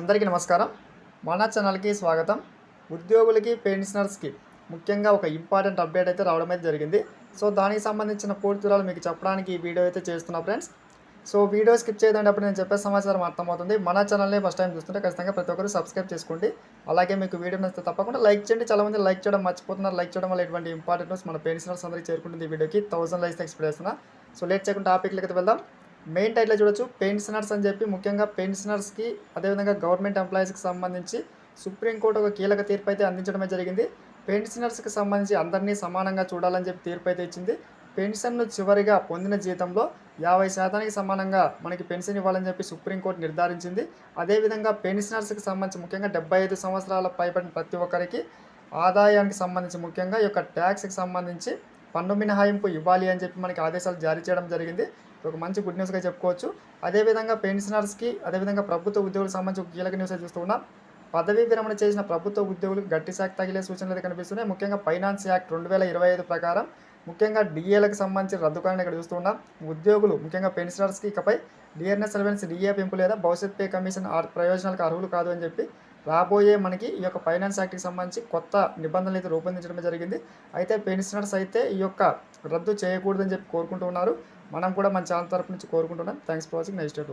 అందరికీ నమస్కారం. మన ఛానల్కి స్వాగతం. ఉద్యోగులకి పెన్షనర్స్కి ముఖ్యంగా ఒక ఇంపార్టెంట్ అప్డేట్ అయితే రావడం అయితే జరిగింది. సో దానికి సంబంధించిన పూర్తి వివరాలు మీకు చెప్పడానికి ఈ వీడియో అయితే చేస్తున్నా ఫ్రెండ్స్. సో వీడియో స్కిప్ చేయదండి అప్పుడు నేను చెప్పే సమాచారం అర్థమవుతుంది. మన ఛానల్ని ఫస్ట్ టైం చూస్తుంటే ఖచ్చితంగా ప్రతి ఒక్కరు సబ్స్క్రైబ్ చేసుకోండి. అలాగే మీకు వీడియో నచ్చితే తప్పకుండా లైక్ చేయండి. చాలా మంది లైక్ చేయడం మర్చిపోతున్నారు. లైక్ చేయడం వల్ల ఎటువంటి ఇంపార్టెంట్ న్యూస్ మన పెన్షనర్స్ అందరికీ చేరుకుంటుంది ఈ వీడియోకి. థౌసండ్ లైక్స్ ఎక్స్ప్రెస్ చేస్తున్నా. సో లేట్ చేయకుండా టాపిక్లకి వెళ్దాం. మెయిన్ టైట్లో చూడొచ్చు. పెన్షనర్స్ అని చెప్పి ముఖ్యంగా పెన్షనర్స్కి అదేవిధంగా గవర్నమెంట్ ఎంప్లాయీస్కి సంబంధించి సుప్రీంకోర్టు ఒక కీలక తీర్పు అయితే అందించడమే జరిగింది. పెన్షనర్స్కి సంబంధించి అందరినీ సమానంగా చూడాలని చెప్పి తీర్పు అయితే ఇచ్చింది. పెన్షన్ను చివరిగా పొందిన జీతంలో యాభై శాతానికి సమానంగా మనకి పెన్షన్ ఇవ్వాలని చెప్పి సుప్రీంకోర్టు నిర్ధారించింది. అదేవిధంగా పెన్షనర్స్కి సంబంధించి ముఖ్యంగా డెబ్బై ఐదు సంవత్సరాల పైబడిన ప్రతి ఒక్కరికి ఆదాయానికి సంబంధించి ముఖ్యంగా ఈ యొక్క ట్యాక్స్కి సంబంధించి పన్ను మినహాయింపు ఇవ్వాలి అని చెప్పి మనకి ఆదేశాలు జారీ చేయడం జరిగింది. ఒక మంచి గుడ్ న్యూస్గా చెప్పుకోవచ్చు. అదేవిధంగా పెన్షనర్స్కి అదేవిధంగా ప్రభుత్వ ఉద్యోగులకు సంబంధించి ఒక కీలక న్యూస్ చూస్తూ ఉన్నాం. పదవీ విరమణ చేసిన ప్రభుత్వ ఉద్యోగులకు గట్టి శాఖ తగిలే సూచనలు కనిపిస్తున్నాయి. ముఖ్యంగా ఫైనాన్స్ యాక్ట్ రెండు వేల ఇరవై ఐదు ప్రకారం ముఖ్యంగా డిఏలకు సంబంధించి రద్దు కారణం ఇక్కడ చూస్తున్నాం ఉద్యోగులు ముఖ్యంగా పెన్షనర్స్కి ఇకపై డిఆర్ఎస్ సర్వెన్స్ డిఏ పెంపు లేదా భవిష్యత్ పే కమిషన్ ఆ ప్రయోజనాలకు అర్హులు కాదు అని చెప్పి రాబోయే మనకి ఈ యొక్క ఫైనాన్స్ యాక్ట్కి సంబంధించి కొత్త నిబంధనలు అయితే రూపొందించడం జరిగింది. అయితే పెన్షనర్స్ అయితే ఈ యొక్క రద్దు చేయకూడదని చెప్పి కోరుకుంటూ ఉన్నారు. మనం కూడా మన ఛానల్ తరపు నుంచి కోరుకుంటున్నాం. Thanks for watching. Next day